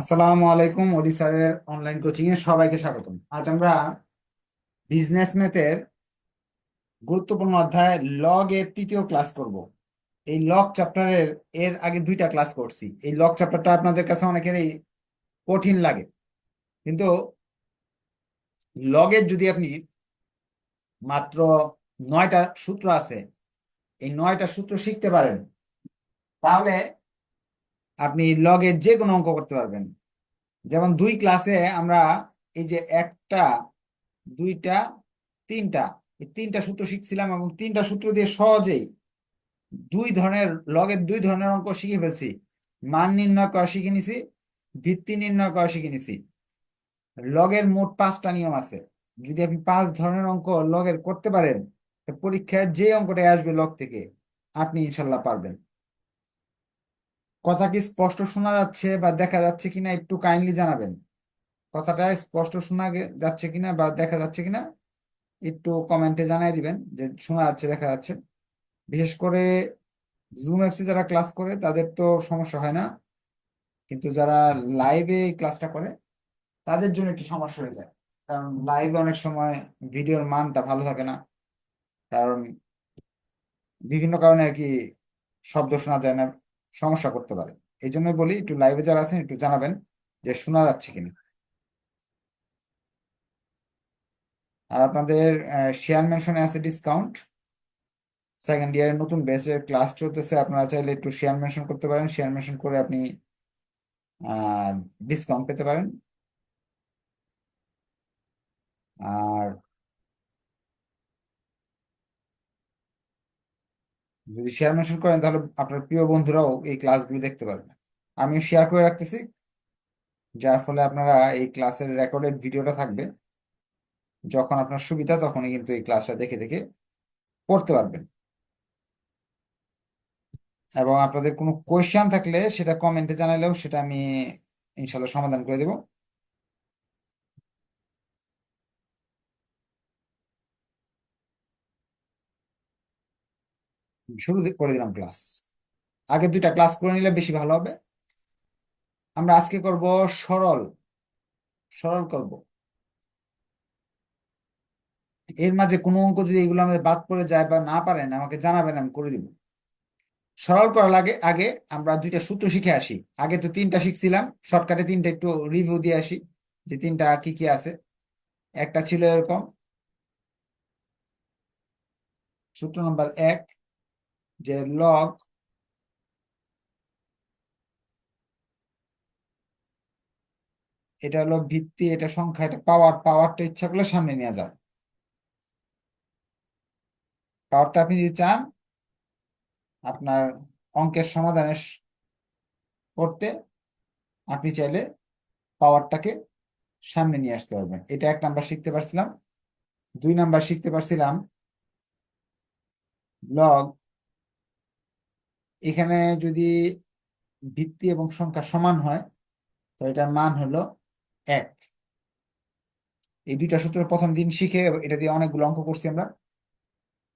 আসসালামু আলাইকুম ওডি স্যারের অনলাইন কোচিং এ সবাইকে স্বাগতম। আজ আমরা বিজনেস ম্যাথের গুরুত্বপূর্ণ অধ্যায় লগ এর তৃতীয় ক্লাস করব। এই লগ চ্যাপ্টারের এর আগে দুইটা ক্লাস করছি। এই লগ চ্যাপ্টারটা আপনাদের কাছে অনেকেরই কঠিন লাগে। কিন্তু লগের যদি আপনি মাত্র নয়টা সূত্র আছে, এই নয়টা সূত্র শিখতে পারেন, তাহলে আপনি লগের যে কোনো অঙ্ক করতে পারবেন। যেমন দুই ক্লাসে আমরা এই যে একটা, দুইটা, তিনটা, এই তিনটা সূত্র শিখছিলাম এবং তিনটা সূত্র দিয়ে সহজেই দুই ধরনের লগের দুই ধরনের অঙ্ক শিখে ফেলছি। মান নির্ণয় করা শিখে নিছি, ভিত্তি নির্ণয় করা শিখে নিছি। লগের মোট পাঁচটা নিয়ম আছে। যদি আপনি পাঁচ ধরনের অঙ্ক লগের করতে পারেন পরীক্ষায় যে অঙ্কটা আসবে লগ থেকে, আপনি ইনশাল্লাহ পারবেন। কথা কি স্পষ্ট শোনা যাচ্ছে বা দেখা যাচ্ছে কিনা একটু কাইন্ডলি জানাবেন? কথাটা স্পষ্ট শোনা যাচ্ছে কিনা বা দেখা যাচ্ছে কিনা একটু কমেন্টে জানাই দিবেন, যে শোনা যাচ্ছে, দেখা যাচ্ছে। বিশেষ করে জুম অ্যাপসে যারা ক্লাস করে, তাদের তো সমস্যা হয় না। কিন্তু যারা লাইভে ক্লাসটা করে, তাদের জন্য একটু সমস্যা হয়ে যায়। কারণ লাইভে অনেক সময় ভিডিওর মানটা ভালো থাকে না। কারণ বিভিন্ন কারণে আর কি শব্দ শোনা যায় না। সমস্যা করতে পারে। এই জন্যই বলি, একটু লাইভে যারা আছেন, একটু জানাবেন যে শোনা যাচ্ছে কিনা। আর আপনাদের শেয়ার মেনশনে আছে ডিসকাউন্ট সেকেন্ড ইয়ারের নতুন ব্যাচের ক্লাস চলতেছে, আপনারা চাইলে একটু শেয়ার মেনশন করতে পারেন। শেয়ার মেনশন করে আপনি ডিসকাউন্ট পেতে পারেন। আর যদি শেয়ার মেনশন করেন, তাহলে আপনার প্রিয় বন্ধুরাও এই ক্লাসগুলো দেখতে পারবে। আমিও শেয়ার করে রাখতেছি, যার ফলে আপনারা এই ক্লাসের রেকর্ডেড ভিডিওটা থাকবে। যখন আপনার সুবিধা, তখনই কিন্তু এই ক্লাসটা দেখে দেখে পড়তে পারবেন। এবং আপনাদের কোনো কোয়েশ্চেন থাকলে সেটা কমেন্টে জানালেও সেটা আমি ইনশাল্লাহ সমাধান করে দেব। শুরু করে দিলাম ক্লাস আগে দুইটা ক্লাস করে নিলে বেশি ভালো হবে। আমরা আজকে করব সরল। সরল করব। এর মাঝে কোনো অঙ্ক যদি এগুলো আমাদের বাদ পড়ে যায় বা না পারেন, আমাকে জানাবেন, আমি করে দিব। সরল করার আগে আগে আমরা দুইটা সূত্র শিখে আসি। আগে তো তিনটা শিখছিলাম শর্টকাটে তিনটা একটু রিভিউ দিয়ে আসি যে তিনটা কি কি আছে। একটা ছিল এরকম। সূত্র নাম্বার এক যে লগ এটা হলো ভিত্তি, এটা সংখ্যা, এটা পাওয়ার পাওয়ারটা ইচ্ছা করলে সামনে নেওয়া যায় পাওয়ারটা আপনি যদি চান, আপনার অঙ্কের সমাধানের করতে আপনি চাইলে পাওয়ারটাকে সামনে নিয়ে আসতে পারবেন। এটা এক নাম্বার শিখতে পারছিলাম। দুই নাম্বার শিখতে পারছিলাম লগ এখানে যদি ভিত্তি এবং সংখ্যা সমান হয় তো এটার মান হলো এক। এই দুইটা সূত্র প্রথম দিন শিখে এটা দিয়ে অনেকগুলো অঙ্ক করছি আমরা।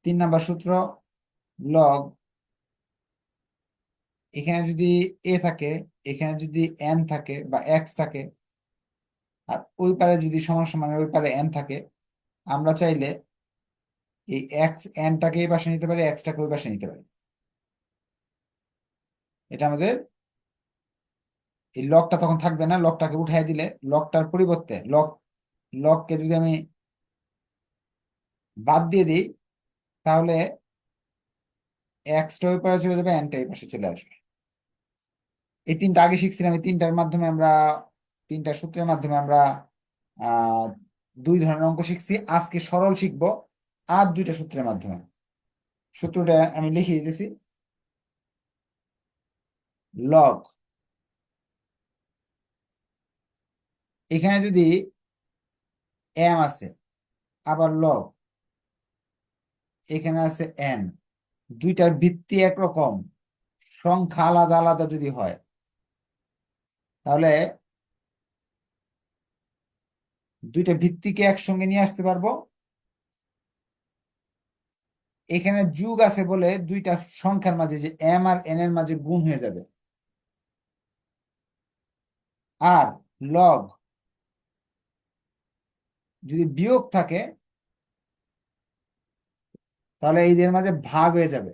তিন নাম্বার সূত্র লগ এখানে যদি এ থাকে, এখানে যদি এন থাকে বা এক্স থাকে, আর ওই পারে যদি সমান সমান ওই পারে এন থাকে, আমরা চাইলে এই এক্স এনটাকে এই পাশে নিতে পারি এক্সটাকে ওই পাশে নিতে পারি। এটা আমাদের এই লকটা তখন থাকবে না লকটাকে উঠাই দিলে লকটার পরিবর্তে লক লককে যদি আমি বাদ দিয়ে দিই, তাহলে এক্সটা ওই পাশে চলে যাবে এই পাশে চলে আসবে। এই তিনটা আগে শিখছিলাম, এই তিনটার মাধ্যমে আমরা, তিনটা সূত্রের মাধ্যমে আমরা দুই ধরনের অঙ্ক শিখছি। আজকে সরল শিখব আর দুইটা সূত্রের মাধ্যমে। সূত্রটা আমি লিখিয়ে দিতেছি। লগ এখানে যদি এম আছে, আবার লগ এখানে আছে এন দুইটার ভিত্তি একরকম, সংখ্যা আলাদা আলাদা যদি হয়, তাহলে দুইটা ভিত্তিকে একসঙ্গে নিয়ে আসতে পারব। এখানে যুগ আছে বলে দুইটা সংখ্যার মাঝে যে এম আর এন এর মাঝে গুণ হয়ে যাবে। আর লগ যদি বিয়োগ থাকে, তাহলে এই মাঝে ভাগ হয়ে যাবে।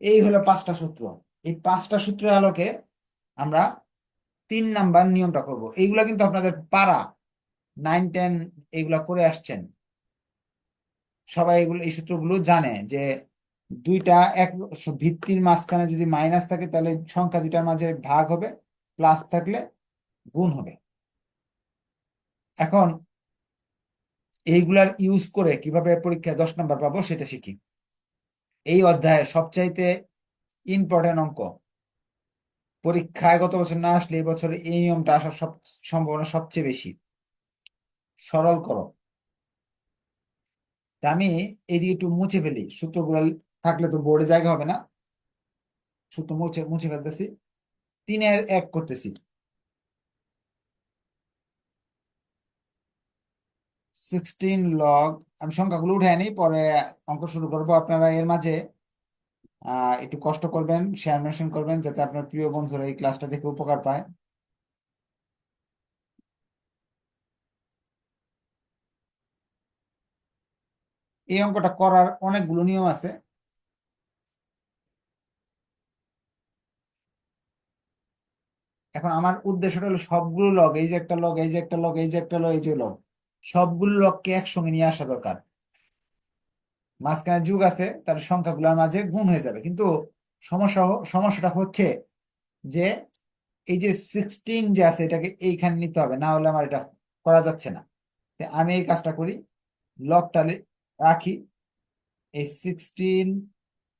এই হলো পাঁচটা সূত্র। এই পাঁচটা সূত্রের আলোকে আমরা তিন নাম্বার নিয়মটা করব। এইগুলা কিন্তু আপনাদের পারা। নাইন টেন এইগুলা করে আসছেন। সবাই এগুলো, এই সূত্রগুলো জানে যে দুইটা এক ভিত্তির মাঝখানে যদি মাইনাস থাকে, তাহলে সংখ্যা দুইটার মাঝে ভাগ হবে, প্লাস থাকলে গুণ হবে। এখন এইগুলার ইউজ করে কীভাবে পরীক্ষায় দশ নাম্বার পাবো সেটা শিখি। এই অধ্যায়ে সবচাইতে ইম্পর্টেন্ট অঙ্ক। পরীক্ষায় গত বছর না আসলে এই বছর এই নিয়মটা আসার সব সম্ভাবনা সবচেয়ে বেশি। সরল করো। আমি এইদিকে একটু মুছে ফেলি, সূত্রগুলো থাকলে তো বোর্ডে জায়গা হবে না। সূত্র মুছে মুছে ফেলতেছি। তিনের এক করতেছি। সিক্সটিন লগ আমি সংখ্যাগুলো উঠে আনি পরে অঙ্ক শুরু করব আপনারা এর মাঝে। একটু কষ্ট করবেন শেয়ার মেনশন করবেন, যাতে আপনার প্রিয় বন্ধুরা এই ক্লাসটা দেখে উপকার পায়। এই অঙ্কটা করার অনেকগুলো নিয়ম আছে। এখন আমার উদ্দেশ্যটা হলো সবগুলো লগ এই যে একটা লগ এই যে একটা লগ এই যে একটা লগ এই যে লগ সবগুলো লগকে একসঙ্গে নিয়ে আসা দরকার। মাঝখানে যুগ আছে, তার সংখ্যাগুলোর মাঝে গুণ হয়ে যাবে। কিন্তু সমস্যা সমস্যাটা হচ্ছে যে এই যে সিক্সটিন যে আছে, এটাকে এইখানে নিতে হবে, না হলে আমার এটা করা যাচ্ছে না। আমি এই কাজটা করি লকটা রাখি, এই সিক্সটিন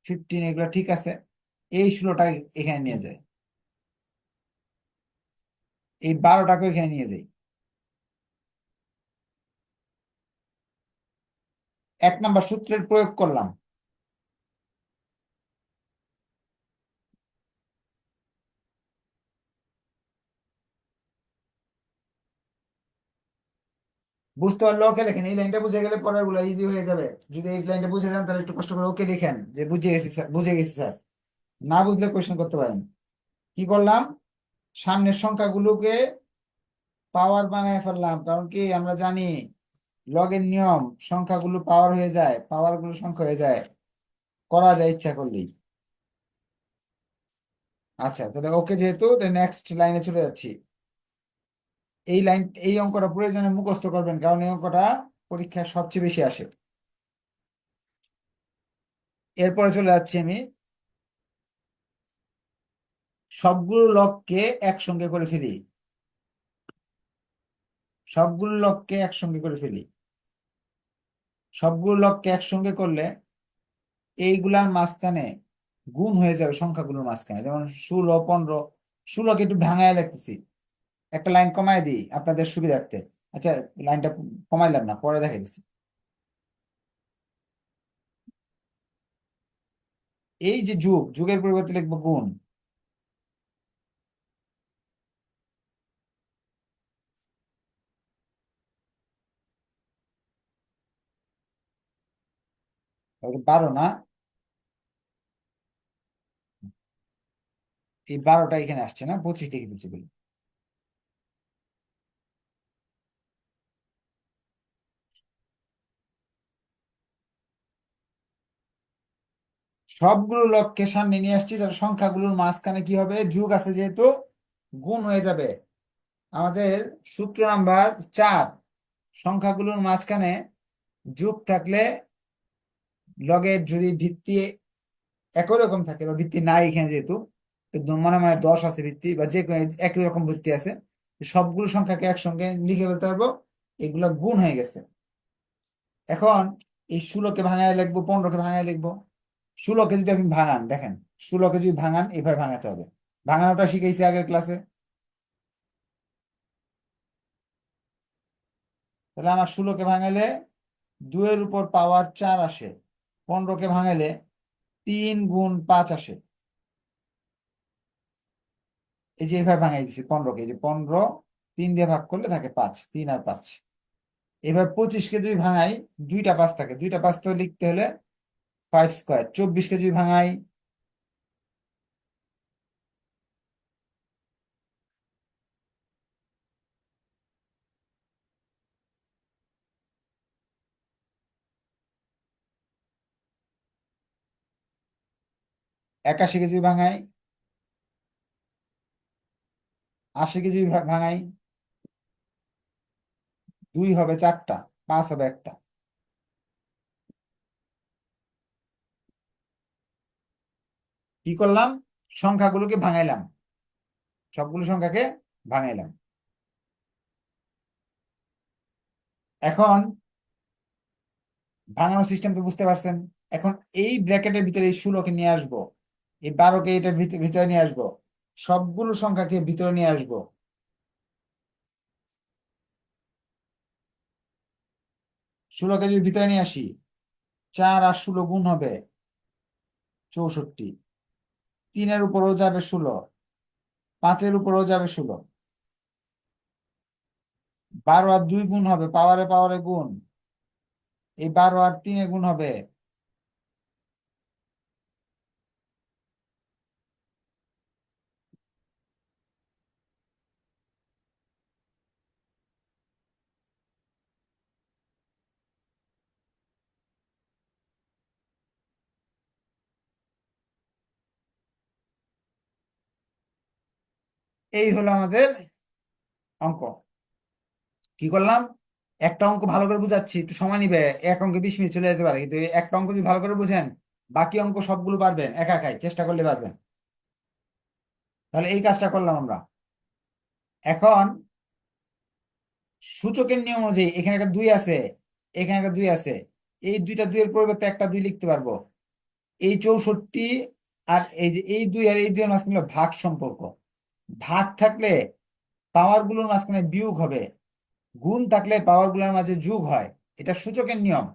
ফিফটিন এগুলো ঠিক আছে, এই ষোলোটা এখানে নিয়ে যায় এই বারোটাকে এখানে নিয়ে যাই। এক নাম্বার সূত্রের প্রয়োগ করলাম। বুঝতে পারলে ওকে লেখেন, এই লাইনটা বুঝে গেলে পরেরগুলো ইজি হয়ে যাবে। যদি এই লাইনটা বুঝে যান, তাহলে একটু কষ্ট করে ওকে দেখেন যে বুঝে গেছি স্যার, বুঝে গেছি স্যার। না বুঝলে কোয়েশ্চেন করতে পারেন। কি করলাম? সামনের সংখ্যাগুলোকে পাওয়ার বানায় ফেললাম। কারণ কি? আমরা জানি লগের নিয়ম, সংখ্যাগুলো পাওয়ার হয়ে যায় পাওয়ারগুলো সংখ্যা হয়ে যায়। করা যায় ইচ্ছা করলেই। আচ্ছা তাহলে ওকে যেহেতু নেক্সট লাইনে চলে যাচ্ছি। এই লাইন এই অঙ্কটা প্রয়োজনে মুখস্থ করবেন, কারণ এই অঙ্কটা পরীক্ষায় সবচেয়ে বেশি আসে। এরপরে চলে যাচ্ছি আমি। সবগুলো লককে একসঙ্গে করে ফেলি। সবগুলো লককে একসঙ্গে করে ফেলি। সবগুলো লককে একসঙ্গে করলে এইগুলার মাঝখানে গুণ হয়ে যাবে সংখ্যাগুলোর মাঝখানে। যেমন ষোলো, পনেরো, ষোলোকে একটু ভাঙায় লিখতেছি একটা লাইন কমায় দিই আপনাদের সুবিধার্থে। আচ্ছা লাইনটা কমাইলাম না, পরে দেখে দিচ্ছি। এই যে যুগ, যুগের পরিবর্তে লিখব গুণ। বারো না? এই বারোটা এখানে আসছে না? পঁচিশ লিখে দিচ্ছি বলি। সবগুলো লককে সামনে নিয়ে আসছি তার সংখ্যাগুলোর মাঝখানে কি হবে? যুগ আছে যেহেতু, গুণ হয়ে যাবে। আমাদের সূত্র নাম্বার চার, সংখ্যাগুলোর মাঝখানে যুগ থাকলে লগের যদি ভিত্তি একই রকম থাকে বা ভিত্তি নাই এখানে যেহেতু মানে মানে দশ আছে ভিত্তি বা যে একই রকম ভিত্তি আছে, সবগুলো সংখ্যাকে একসঙ্গে লিখে ফেলতে পারব, এগুলো গুণ হয়ে গেছে। এখন এই ষোলোকে ভাঙায় লিখব, পনেরোকে ভাঙায় লিখব। ষোলোকে যদি আপনি ভাঙান, দেখেন, ষোলোকে যদি ভাঙান, এভাবে ভাঙাতে হবে। ভাঙানোটা শিখেছি আগের ক্লাসে তাহলে আমার ষোলোকে ভাঙালে দুয়ের উপর পাওয়ার চার আসে। পনেরোকে ভাঙালে তিন গুণ পাঁচ আসে। এই যে এভাবে ভাঙাই দিচ্ছি পনেরোকে, এই যে পনেরো, তিন দিয়ে ভাগ করলে থাকে পাঁচ, তিন আর পাঁচ। এবার পঁচিশকে যদি ভাঙাই, দুইটা পাঁচ থাকে। দুইটা পাঁচ তো লিখতে হলে ফাইভ স্কোয়ার চব্বিশকে যদি ভাঙাই একাশি কেজি ভাঙাই আশি কেজি ভাঙাই দুই হবে চারটা, পাঁচ হবে একটা। কি করলাম? সংখ্যাগুলোকে ভাঙাইলাম। সবগুলো সংখ্যাকে ভাঙাইলাম। এখন ভাঙানোর সিস্টেমটা বুঝতে পারছেন? এখন এই ব্র্যাকেটের ভিতরে এই ষোলোকে নিয়ে আসব। এই বারোকে এটার ভিতরে ভিতরে নিয়ে আসব। সবগুলো সংখ্যাকে ভিতরে নিয়ে আসব। ষোলোকে যদি ভিতরে নিয়ে আসি, চার আর ষোলো গুণ হবে চৌষট্টি। তিনের উপরও যাবে ষোলো, পাঁচের উপরও যাবে ষোলো। বারো আর দুই গুণ হবে, পাওয়ারে পাওয়ারে গুণ। এই বারো আর তিনে গুণ হবে এই হলো আমাদের অঙ্ক। কি করলাম? একটা অঙ্ক ভালো করে বুঝাচ্ছি, একটু সময় নিবে, এক অঙ্কে বিশ মিনিট চলে যেতে পারে, কিন্তু একটা অঙ্ক যদি ভালো করে বুঝেন, বাকি অঙ্ক সবগুলো পারবেন, একা একাই, চেষ্টা করলে পারবেন। তাহলে এই কাজটা করলাম আমরা। এখন সূচকের নিয়ম অনুযায়ী, এখানে একটা দুই আছে, এখানে একটা দুই আছে, এই দুইটা দুইয়ের পরিবর্তে একটা দুই লিখতে পারব। এই চৌষট্টি আর এই যে, এই দুই আর এই দুই হলো ভাগ সম্পর্ক ভাগ থাকলে পাওয়ারগুলোর মাঝখানে বিয়োগ হবে। গুণ থাকলে পাওয়ারগুলোর মাঝে যোগ হয়। এটা সূচকের নিয়ম।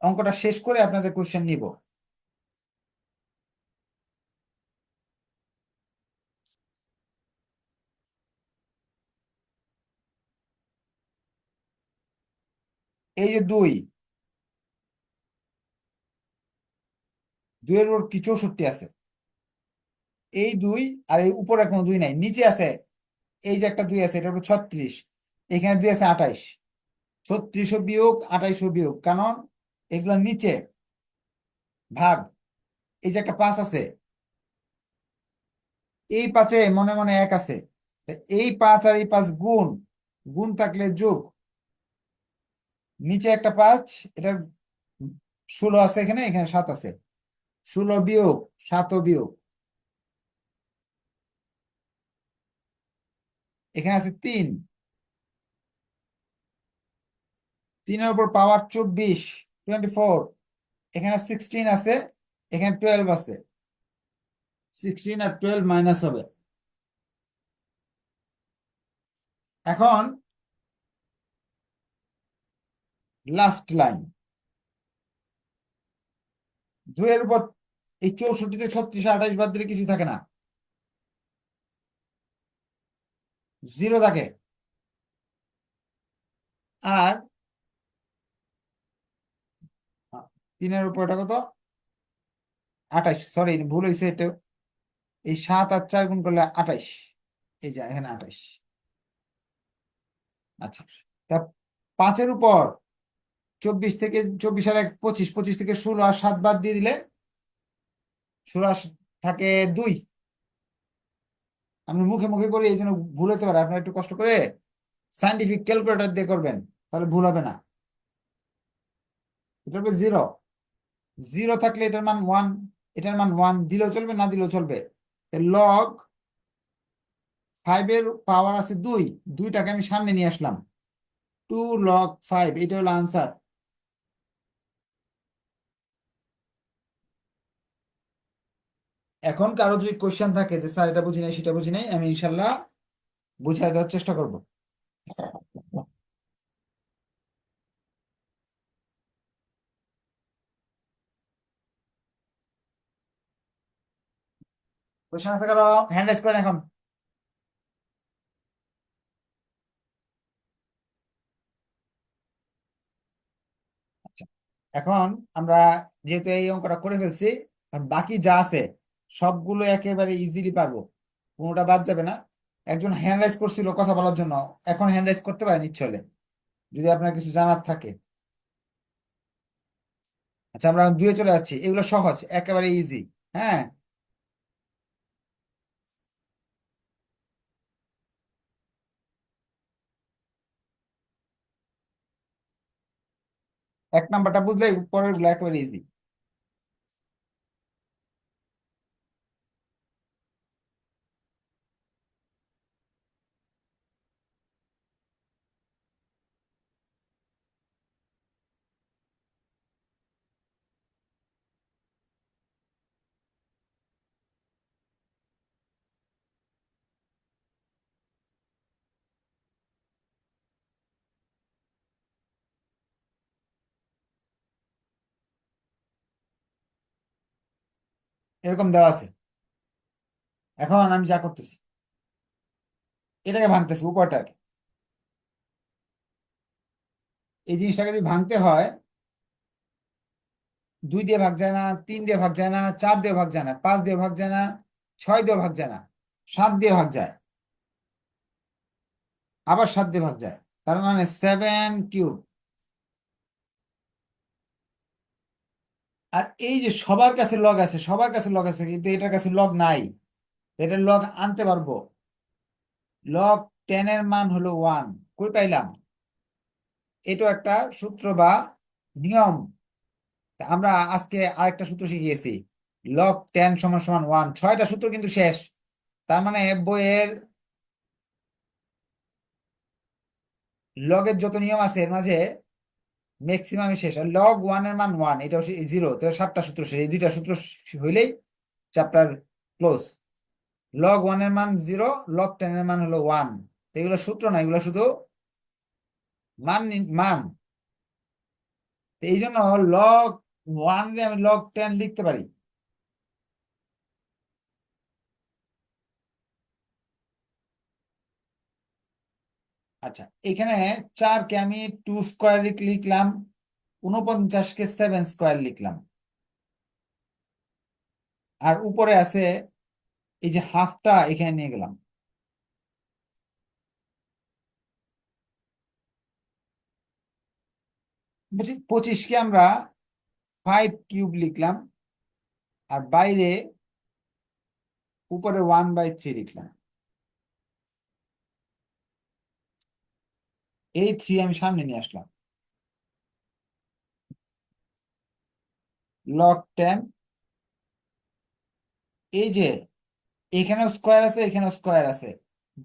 অঙ্কটা শেষ করে আপনাদের কোশ্চেন নিব। এই যে দুই। দুইয়ের উপর কি চৌষট্টি আছে? এই দুই আর এই উপরে কোনো দুই নাই। নিচে আছে, এই যে একটা দুই আছে, এটা হলো ছত্রিশ। এখানে দুই আছে আঠাইশ। ছত্রিশও বিয়োগ, আঠাইশও বিয়োগ। কারণ এগুলো নিচে ভাগ। এই যে একটা পাঁচ আছে, এই পাঁচে মনে মনে এক আছে। এই পাঁচ আর এই পাঁচ গুণ গুণ থাকলে যোগ। নিচে একটা পাঁচ এটা ষোলো আছে এখানে এখানে সাত আছে। ষোলো বিয়োগ, সাতও বিয়োগ। এখানে আছে তিন। তিনের উপর পাওয়ার চব্বিশ টোয়েন্টি ফোর এখানে সিক্সটিন আছে, এখানে টুয়েলভ আছে। সিক্সটিন আর টুয়েলভ মাইনাস হবে। এখন লাস্ট লাইন দুইয়ের উপর এই চৌষট্টিতে ছত্রিশ আঠাইশ বাদ দিলে কিছু থাকে না। জিরো থাকে। আর তিনের উপর এটা কত? আঠাইশ। সরি ভুল হয়েছে এটা। এই সাত আর চার গুণ করলে আঠাইশ। এই যে, এখানে আঠাইশ। আচ্ছা তা পাঁচের উপর চব্বিশ থেকে, চব্বিশ আর এক, পঁচিশ। পঁচিশ থেকে ষোলো আর সাত বাদ দিয়ে দিলে ষোলো থাকে দুই। আমি মুখে মুখে করি এই জন্য ভুল হতে পারে। আপনারা একটু কষ্ট করে সাইন্টিফিক ক্যালকুলেটর দিয়ে করবেন, তাহলে ভুল হবে না। এটা হবে জিরো জিরো থাকলে এটার মান ওয়ান এটার মান ওয়ান দিলেও চলবে, না দিলেও চলবে। লগ ফাইভের পাওয়ার আছে দুই, দুইটাকে আমি সামনে নিয়ে আসলাম। টু লগ ফাইভ এটা হলো আনসার এখন কারও যদি কোশ্চেন থাকে যে, স্যার, এটা বুঝি নাই, সেটা বুঝি নাই, আমি ইনশাল্লাহ বুঝাই দেওয়ার চেষ্টা করব। আছে কারও? হ্যান্ড রাইজ করেন এখন। আচ্ছা এখন আমরা যেহেতু এই অঙ্কটা করে ফেলছি, বাকি যা আছে সবগুলো একেবারে ইজিলি পারব। কোনোটা বাদ যাবে না। একজন হ্যান্ড রাইজ করছিল কথা বলার জন্য, এখন হ্যান্ড রাইজ করতে পারেন ইচ্ছে হলে যদি আপনার কিছু জানার থাকে। আচ্ছা আমরা দুয়ে চলে যাচ্ছি। এগুলো সহজ, একেবারে ইজি হ্যাঁ? এক নাম্বারটা বুঝলে পরেরগুলো একেবারে ইজি এরকম দেওয়া আছে। এখন আমি যা করতেছি, এটাকে ভাঙতেছি উপরটাকে। এই জিনিসটাকে যদি ভাঙতে হয়, দুই দিয়ে ভাগ যায় না, তিন দিয়ে ভাগ যায় না, চার দিয়ে ভাগ যায় না, পাঁচ দিয়ে ভাগ যায় না, ছয় দিয়ে ভাগ যায় না, সাত দিয়ে ভাগ যায়, আবার সাত দিয়ে ভাগ যায়। তার মানে সেভেন কিউব আর এই যে সবার কাছে লগ আছে, সবার কাছে লগ আছে, কিন্তু এটার কাছে লগ নাই এটার লগ আনতে পারব। লগ টেন এর মান হলো ওয়ান কই পাইলাম? এটা একটা সূত্র বা নিয়ম। আমরা আজকে আরেকটা সূত্র শিখিয়েছি লগ টেন সমান সমান ওয়ান ছয়টা সূত্র কিন্তু শেষ, তার মানে বইয়ের লগের যত নিয়ম আছে, এর মাঝে ম্যাক্সিমাম শেষ আর লগ ওয়ানের মান ওয়ান এটা জিরো তাহলে সাতটা সূত্র শেষ। এই দুইটা সূত্র হইলেই চ্যাপ্টার ক্লোজ লগ ওয়ানের মান জিরো লগ টেন এর মান হলো ওয়ান এগুলো সূত্র না, এগুলো শুধু মান মান। এই জন্য লগ ওয়ান আমি লগ টেন লিখতে পারি। আচ্ছা এখানে চারকে আমি টু স্কোয়ার লিখলাম উনপঞ্চাশকে সেভেন স্কোয়ার লিখলাম। আর উপরে আছে, এই যে হাফটা এখানে নিয়ে গেলাম। পঁচিশকে আমরা ফাইভ কিউব লিখলাম, আর বাইরে উপরে ওয়ান বাই থ্রি লিখলাম। এই থ্রি আমি সামনে নিয়ে আসলাম। লগ টেন এই যে, এখানেও স্কোয়ার আছে, এখানেও স্কোয়ার আছে।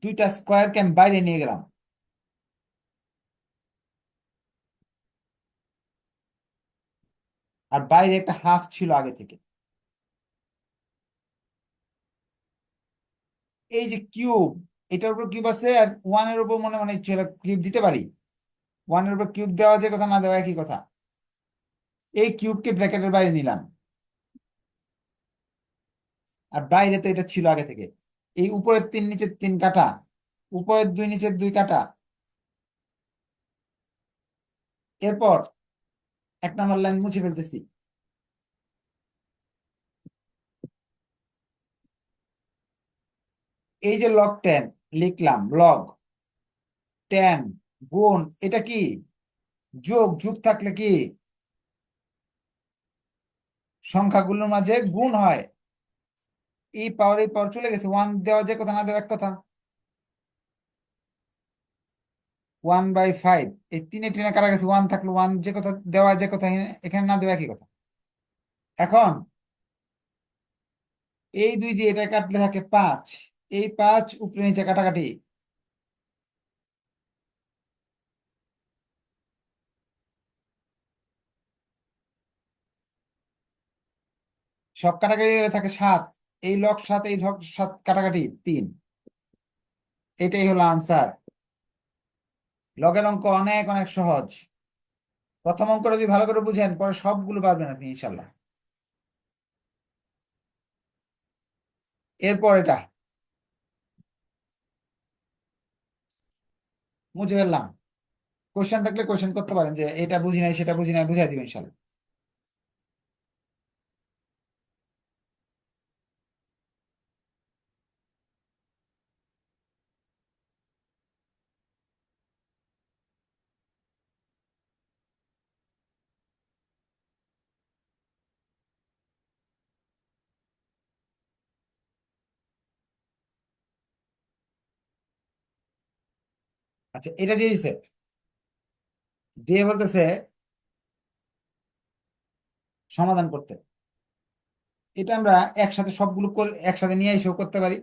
দুইটা স্কোয়ারকে আমি বাইরে নিয়ে গেলাম। আর বাইরে একটা হাফ ছিল আগে থেকে। এই যে কিউব এটার উপর কিউব আছে আর ওয়ানের উপর মনে মনে ইচ্ছে কিউব দিতে পারি। ওয়ানের উপর কিউব দেওয়া যে কথা না দেওয়া একই কথা। এই কিউবকে ব্র্যাকেটের বাইরে নিলাম। আর বাইরে তো এটা ছিল আগে থেকে। এই উপরের তিন, নিচের তিন কাটা। উপরের দুই, নিচের দুই কাটা। এরপর এক নম্বর লাইন মুছে ফেলতেছি। এই যে লক টেন লিখলাম লগ টেন গুণ, এটা কি? যোগ যোগ থাকলে কি? সংখ্যাগুলোর মাঝে গুণ হয়। এই পাওয়ার এই পাওয়ার চলে গেছে। ওয়ান দেওয়া যে কথা না দেওয়া এক কথা। ওয়ান বাই ফাইভ এই তিনে টেনে কারা গেছে? ওয়ান থাকল। ওয়ান যে কথা দেওয়া যে কথা এখানে না দেওয়া একই কথা। এখন, এই দুই দিয়ে এটা কাটলে থাকে পাঁচ। এই পাঁচ উপরে নিচে কাটাকাটি। সব কাটাকাটি থাকে সাত। এই লক সাত, এই লক সাত কাটাকাটি তিন। এটাই হলো আনসার লগের অঙ্ক অনেক অনেক সহজ। প্রথম অঙ্ক যদি ভালো করে বুঝেন, পরে সবগুলো পারবেন আপনি ইনশাল্লাহ এরপর এটা। মুছে ফেললাম। কোয়েশ্চেন থাকলে কোয়েশ্চেন করতে পারেন যে এটা বুঝি নাই, সেটা বুঝি নাই, বুঝাই দিবেন ইনশাল্লাহ। আচ্ছা এটা দিয়ে দিছে। দিয়ে বলতেছে, সমাধান করতে। এটা আমরা একসাথে সবগুলো একসাথে নিয়ে এসেও করতে পারি।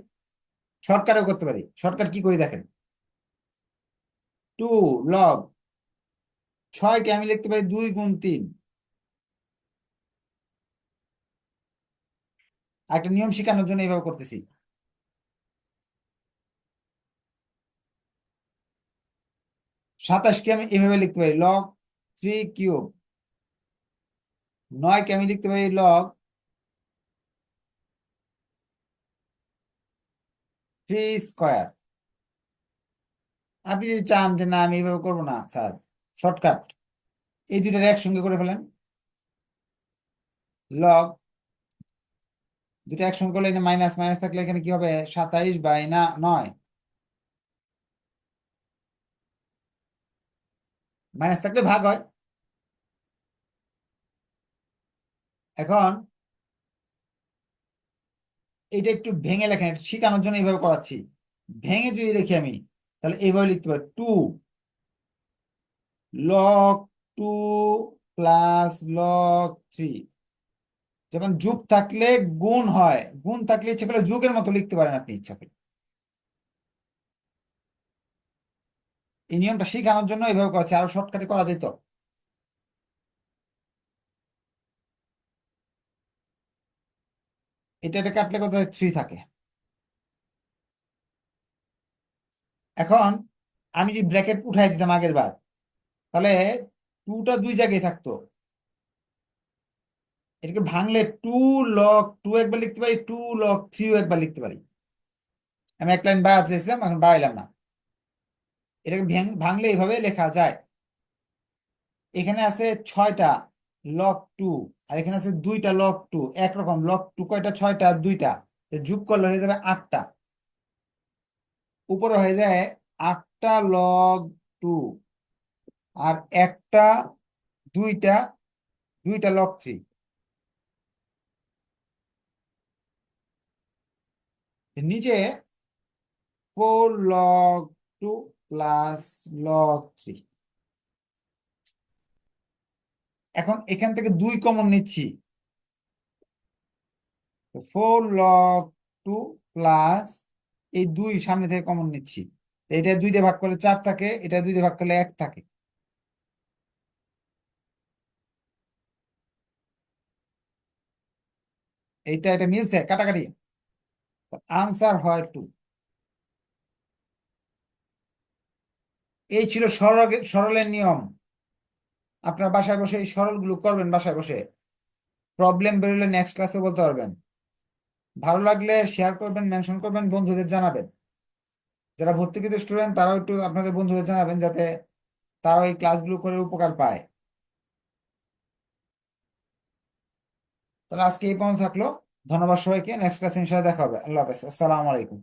শর্টকাটেও করতে পারি। শর্টকাট কি করি দেখেন। টু লগ ছয়কে আমি লিখতে পারি দুই গুণ তিন। একটা নিয়ম শেখানোর জন্য এইভাবে করতেছি। সাতাশকে আমি এভাবে লিখতে পারি? লগ থ্রি কিউব নয়কে আমি লিখতে পারি? লগ থ্রি স্কোয়ার আপনি যদি চান যে না, আমি এইভাবে করব না, স্যার শর্টকাট এই দুইটার একসঙ্গে করে ফেলেন। লগ দুটো একসঙ্গে করলে মাইনাস মাইনাস থাকলে এখানে কি হবে? সাতাইশ বাই না, নয়। মাইনাস থাকলে ভাগ হয়। এখন এটা একটু ভেঙে লেখেন শেখানোর জন্য এইভাবে করাচ্ছি। ভেঙে যদি লিখি আমি, তাহলে এইভাবে লিখতে পারি two log two plus log three যেমন যুগ থাকলে গুণ হয়, গুণ থাকলে ইচ্ছে করলে যুগের মতো লিখতে পারেন আপনি ইচ্ছা করলে। এই নিয়মটা শেখানোর জন্য এইভাবে করা আরও শর্টকাটে করা যেত। এটা এটা কাটলে কত থ্রি থাকে। এখন আমি যদি ব্র্যাকেট উঠাই দিতাম আগের বার, তাহলে টুটা দুই জায়গায় থাকতো। এটাকে ভাঙলে টু লক টু একবার লিখতে পারি টু লক থ্রিও একবার লিখতে পারি। আমি এক লাইন বাড়াতে চেয়েছিলাম, এখন বাড়াইলাম না। এটাকে ভাঙলে এইভাবে লেখা যায়। এখানে আছে ছয়টা লক টু আর এখানে আছে দুইটা লক টু একরকম লক টু কয়টা? ছয়টা, দুইটা। যোগ করলে হয়ে যাবে আটটা। উপরে হয়ে যায় আটটা লগ টু আর একটা, দুইটা দুইটা লক থ্রি নিচে four log two plus log three এখন এখান থেকে দুই কমন নিচ্ছি। ফোর লগ টু প্লাস এই দুই সামনে থেকে কমন নিচ্ছি। এটা দুই দিয়ে ভাগ করলে চার থাকে, এটা দুই দিয়ে ভাগ করলে এক থাকে। এইটা এটা মিলছে, কাটাকাটি। আনসার হয় টু এই ছিল সরল সরলের নিয়ম। আপনার বাসায় বসে এই সরলগুলো করবেন বাসায় বসে। প্রবলেম বেরোলে নেক্সট ক্লাসে বলতে পারবেন। ভালো লাগলে শেয়ার করবেন মেনশন করবেন, বন্ধুদের জানাবেন। যারা ভর্তিকৃত স্টুডেন্ট তারাও একটু আপনাদের বন্ধুদের জানাবেন যাতে তারাও এই ক্লাসগুলো করে উপকার পায়। তাহলে আজকে এই পর্যন্ত থাকল। ধন্যবাদ সবাইকে। নেক্সট ক্লাসে ইনশাআল্লাহ দেখা হবে। আল্লাহ হাফেজ। আসসালামু আলাইকুম।